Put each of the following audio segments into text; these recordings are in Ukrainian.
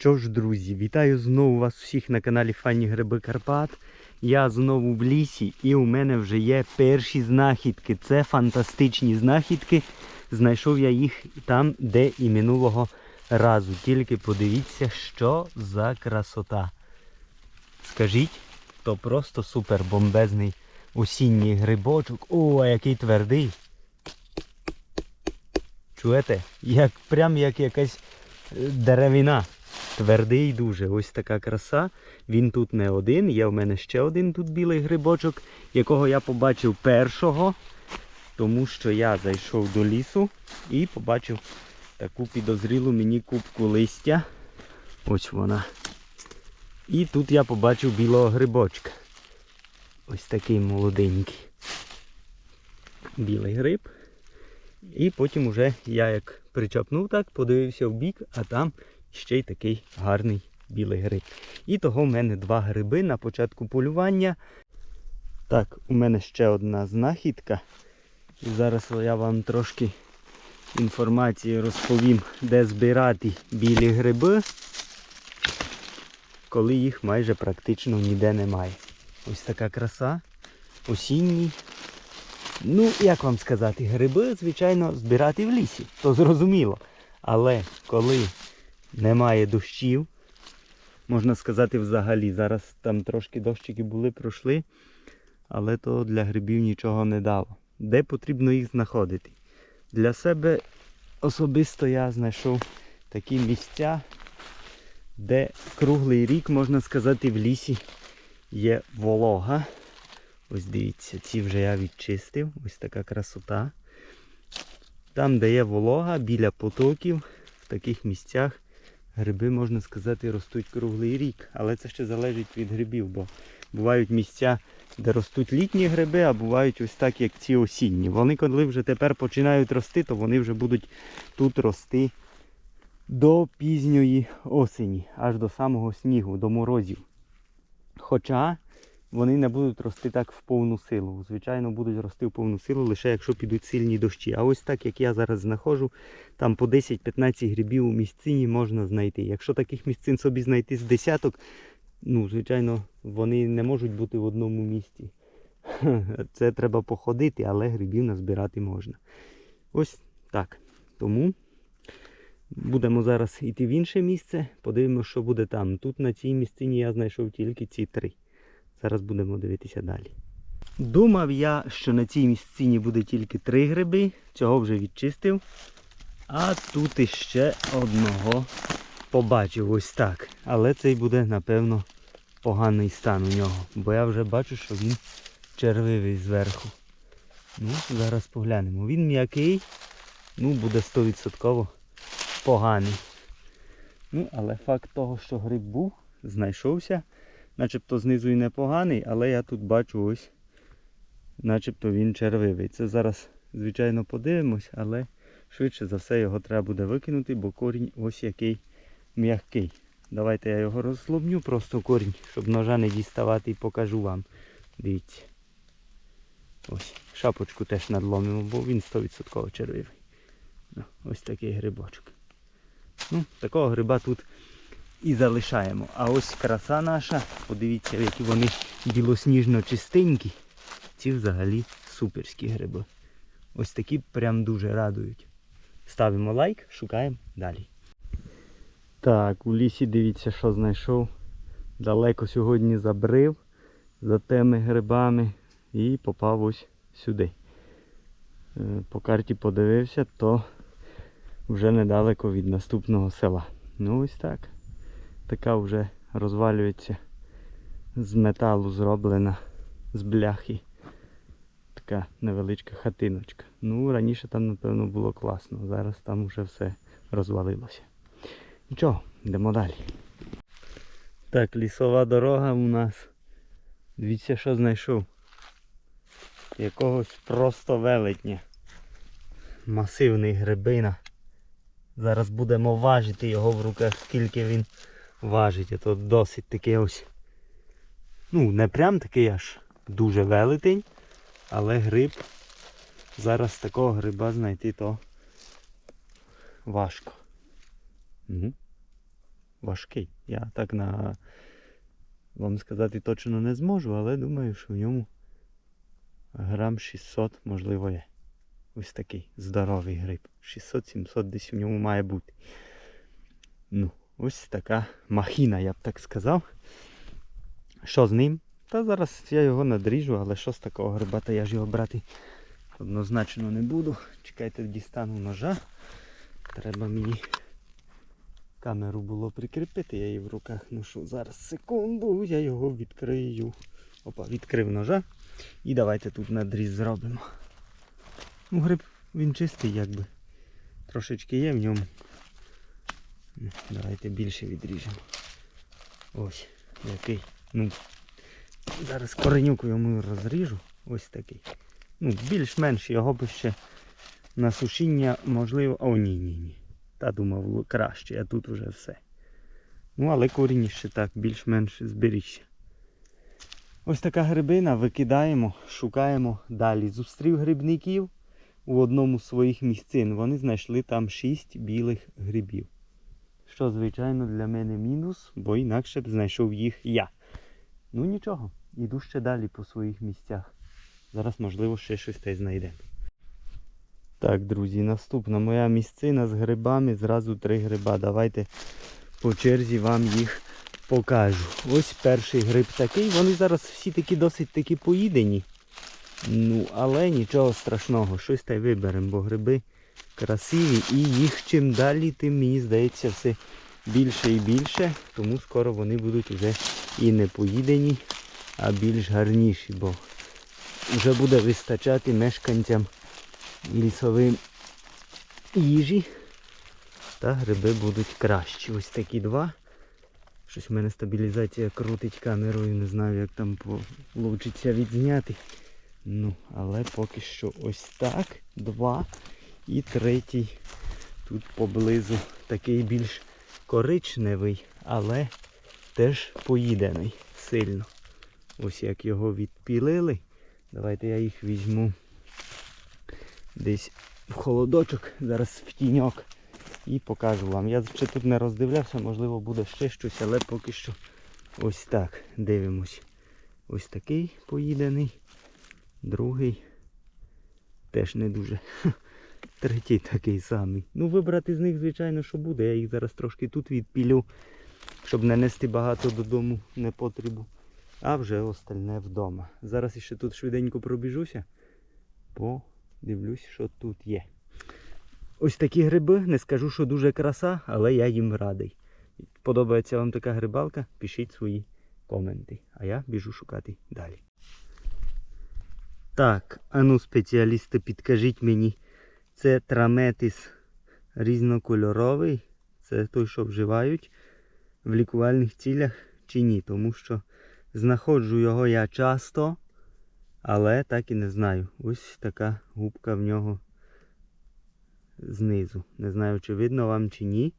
Що ж, друзі, вітаю знову вас всіх на каналі Фанні Гриби Карпат. Я знову в лісі і у мене вже є перші знахідки. Це фантастичні знахідки. Знайшов я їх там, де і минулого разу. Тільки подивіться, що за красота. Скажіть, то просто супер бомбезний осінній грибочок. О, який твердий. Чуєте? Як, прям як якась е, деревина. Твердий дуже. Ось така краса. Він тут не один. Є в мене ще один тут білий грибочок, якого я побачив першого, тому що я зайшов до лісу і побачив таку підозрілу мені кубку листя. Ось вона. І тут я побачив білого грибочка. Ось такий молоденький. Білий гриб. І потім уже я як причапнув так, подивився в бік, а там ще й такий гарний білий гриб. І того в мене два гриби на початку полювання. Так, у мене ще одна знахідка. І зараз я вам трошки інформації розповім, де збирати білі гриби, коли їх майже практично ніде немає. Ось така краса. Осінній. Ну, як вам сказати, гриби, звичайно, збирати в лісі, то зрозуміло. Але коли немає дощів, можна сказати, взагалі. Зараз там трошки дощики були, пройшли, але то для грибів нічого не дало. Де потрібно їх знаходити? Для себе особисто я знайшов такі місця, де круглий рік, можна сказати, в лісі є волога. Ось дивіться, ці вже я відчистив. Ось така красота. Там, де є волога, біля потоків, в таких місцях гриби, можна сказати, ростуть круглий рік. Але це ще залежить від грибів, бо бувають місця, де ростуть літні гриби, а бувають ось так, як ці осінні. Вони, коли вже тепер починають рости, то вони вже будуть тут рости до пізньої осені, аж до самого снігу, до морозів. Хоча вони не будуть рости так в повну силу. Звичайно, будуть рости в повну силу лише якщо підуть сильні дощі. А ось так, як я зараз знаходжу, там по 10-15 грибів у місцині можна знайти. Якщо таких місцин собі знайти з десяток, ну, звичайно, вони не можуть бути в одному місці. Це треба походити, але грибів назбирати можна. Ось так. Тому будемо зараз йти в інше місце, подивимося, що буде там. Тут на цій місцині я знайшов тільки ці три. Зараз будемо дивитися далі. Думав я, що на цій місцині буде тільки три гриби, цього вже відчистив. А тут іще одного побачив ось так. Але цей буде, напевно, поганий стан у нього. Бо я вже бачу, що він червивий зверху. Ну, зараз поглянемо. Він м'який, ну, буде 100% поганий. Ну, але факт того, що гриб був, знайшовся. Начебто знизу і непоганий, але я тут бачу ось, начебто він червивий. Це зараз, звичайно, подивимось, але швидше за все його треба буде викинути, бо корінь ось який м'який. Давайте я його розслабню, просто корінь, щоб ножа не діставати і покажу вам. Дивіться. Ось, шапочку теж надломимо, бо він 100% червивий. Ну, ось такий грибочок. Ну, Такого гриба тут і залишаємо. А ось краса наша, подивіться, які вони білосніжно чистенькі. Ці взагалі суперські гриби. Ось такі прям дуже радують. Ставимо лайк, шукаємо далі. Так, у лісі дивіться, що знайшов. Далеко сьогодні забрив за тими грибами і попав ось сюди. Е, По карті подивився, то вже недалеко від наступного села. Ну ось так така вже розвалюється з металу зроблена, з бляхи. Така невеличка хатиночка. Ну, раніше там, напевно, було класно. Зараз там вже все розвалилося. Нічого, йдемо далі. Так, лісова дорога у нас. Дивіться, що знайшов. Якогось просто велетня. Масивний грибина. Зараз будемо важити його в руках, скільки він важить. А то досить такий ось. Ну, не прям такий аж дуже велетень, але гриб. Зараз такого гриба знайти то важко. Угу. важкий. Я так на вам сказати точно не зможу, але думаю, що в ньому грам 600, можливо, є. Ось такий здоровий гриб. 600-700 десь в ньому має бути. Ну, ось така махіна, я б так сказав. Що з ним? Та зараз я його надріжу, але що з такого гриба, я ж його брати однозначно не буду. Чекайте, дістану ножа. Треба мені камеру було прикріпити, я її в руках ношу. Зараз секунду, я його відкрию. Опа, відкрив ножа. І давайте тут надріз зробимо. Ну, гриб він чистий якби. Трошечки є в ньому. Давайте більше відріжемо. Ось, який. Ну, зараз коренюку йому розріжу. Ось такий. Ну, більш-менш його би ще на сушіння можливо. О, ні, ні, ні. Та думав краще, а тут вже все. Ну, але корінь ще так, більш-менш зберігся. Ось така грибина, викидаємо, шукаємо далі. Зустрів грибників у одному з своїх місцин. Вони знайшли там 6 білих грибів. Що, звичайно, для мене мінус, бо інакше б знайшов їх я. Ну нічого, іду ще далі по своїх місцях. Зараз, можливо, ще щось та знайдемо. Так, друзі, наступна моя місцина з грибами. Зразу три гриба. Давайте по черзі вам їх покажу. Ось перший гриб такий. Вони зараз всі такі досить такі поїдені. Ну, але нічого страшного, щось та й виберемо, бо гриби красиві і їх чим далі, тим мені здається все більше і більше. Тому скоро вони будуть вже і не поїдені, а більш гарніші, бо вже буде вистачати мешканцям лісовим їжі. Та гриби будуть кращі. Ось такі два. Щось в мене стабілізація крутить камерою, не знаю як там получиться відзняти. Ну, але поки що ось так. Два. І третій тут поблизу такий більш коричневий, але теж поїдений сильно. Ось як його відпілили. Давайте я їх візьму десь в холодочок, зараз в тіньок і покажу вам. Я ще тут не роздивлявся, можливо буде ще щось, але поки що ось так дивимось. Ось такий поїдений, другий теж не дуже. Третій такий самий. Ну, вибрати з них, звичайно, що буде. Я їх зараз трошки тут відпілю, щоб не нести багато додому непотребу. А вже остальне вдома. Зараз ще тут швиденько пробіжуся, подивлюсь, що тут є. Ось такі гриби, не скажу, що дуже краса, але я їм радий. Подобається вам така грибалка? Пишіть свої коменти. А я біжу шукати далі. Так, ану спеціалісти, підкажіть мені, це траметис різнокольоровий, це той, що вживають в лікувальних цілях чи ні, тому що знаходжу його я часто, але так і не знаю. Ось така губка в нього знизу. Не знаю, чи видно вам чи ні.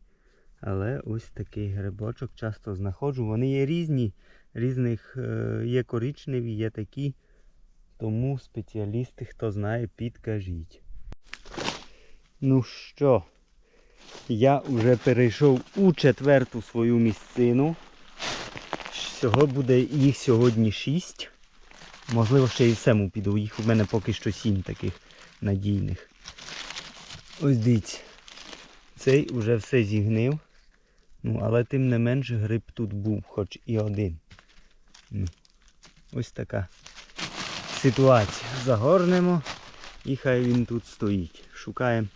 Але ось такий грибочок часто знаходжу. Вони є різні, різних е, є коричневі, є такі. Тому спеціалісти, хто знає, підкажіть. Ну що, я вже перейшов у четверту свою місцину. Всього буде їх сьогодні 6. Можливо, ще і в сему піду. Їх у мене поки що 7 таких надійних. Ось дивіться. Цей уже все зігнив. Ну, але тим не менш гриб тут був, хоч і один. Ну, ось така ситуація. Загорнемо і хай він тут стоїть. Шукаємо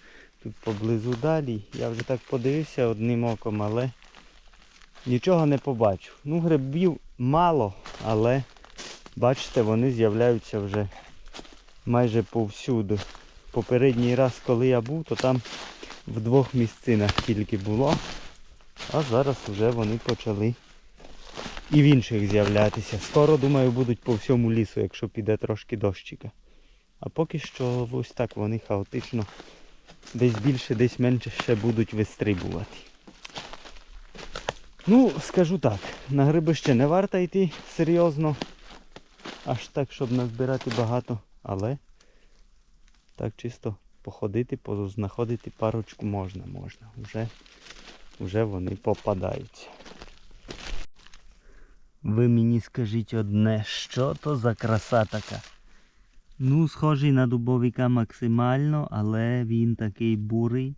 тут поблизу далі. Я вже так подивився одним оком, але нічого не побачив. Ну, грибів мало, але бачите, вони з'являються вже майже повсюди. Попередній раз, коли я був, то там в двох місцинах тільки було. А зараз вже вони почали і в інших з'являтися. Скоро, думаю, будуть по всьому лісу, якщо піде трошки дощика. А поки що ось так вони хаотично десь більше, десь менше ще будуть вистрибувати. Ну, скажу так, на гриби ще не варто йти серйозно. Аж так, щоб назбирати багато, але так чисто походити, познаходити парочку можна, можна. Вже, вже вони попадаються. Ви мені скажіть одне, що то за краса така? Ну, схожий на дубовика максимально, але він такий бурий,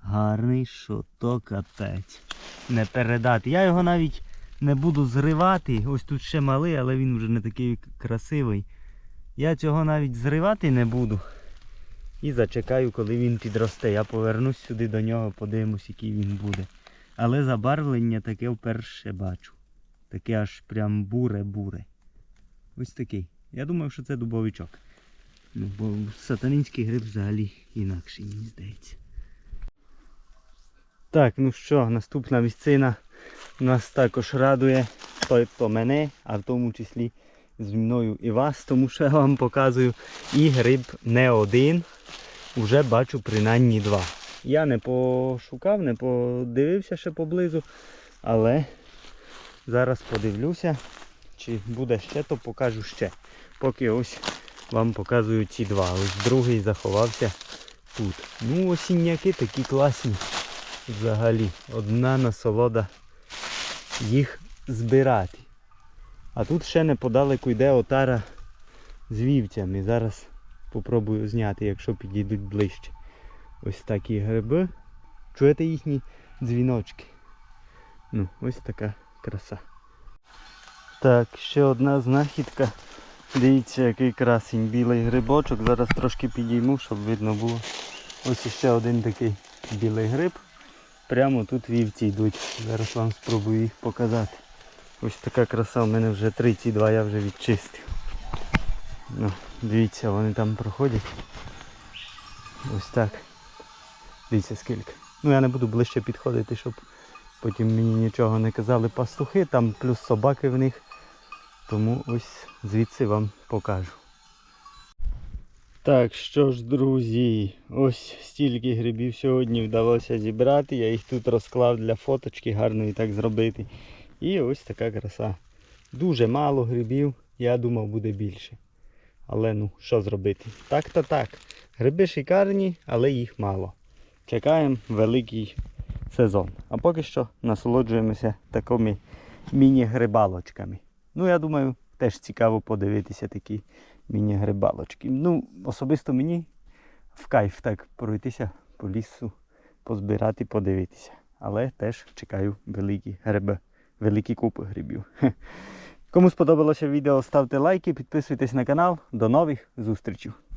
гарний, що то капець. Не передати. Я його навіть не буду зривати. Ось тут ще малий, але він вже не такий красивий. Я цього навіть зривати не буду. І зачекаю, коли він підросте. Я повернусь сюди до нього, подивимось, який він буде. Але забарвлення таке вперше бачу. Таке аж прям буре-буре. Ось такий. Я думав, що це дубовичок. Ну, бо сатанинський гриб взагалі інакший, мені здається. Так, ну що, наступна місцина нас також радує. Тобто мене, а в тому числі зі мною і вас, тому що я вам показую. І гриб не один. Уже бачу принаймні два. Я не пошукав, не подивився ще поблизу, але зараз подивлюся, чи буде ще, то покажу ще. Поки ось вам показую ці два. Ось другий заховався тут. Ну, осінняки такі класні. Взагалі, одна насолода їх збирати. А тут ще неподалеку йде отара з вівцями. Зараз попробую зняти, якщо підійдуть ближче. Ось такі гриби. Чуєте їхні дзвіночки? Ну, ось така краса. Так, ще одна знахідка. Дивіться, який красень, білий грибочок. Зараз трошки підійму, щоб видно було. Ось ще один такий білий гриб. Прямо тут вівці йдуть. Зараз вам спробую їх показати. Ось така краса, у мене вже 32 я вже відчистив. Ну, дивіться, вони там проходять. Ось так. Дивіться скільки. Ну я не буду ближче підходити, щоб потім мені нічого не казали пастухи, там плюс собаки в них. Тому ось звідси вам покажу. Так, що ж, друзі, ось стільки грибів сьогодні вдалося зібрати. Я їх тут розклав для фоточки, гарно і так зробити. І ось така краса. Дуже мало грибів, я думав буде більше. Але ну, що зробити? Так-то так. Гриби шикарні, але їх мало. Чекаємо великий сезон. А поки що насолоджуємося такими міні-грибалочками. Ну, я думаю, теж цікаво подивитися такі міні-грибалочки. Ну, особисто мені в кайф так пройтися по лісу, позбирати, подивитися. Але теж чекаю великі гриби, великі купи грибів. Кому сподобалося відео, ставте лайки, підписуйтесь на канал. До нових зустрічей!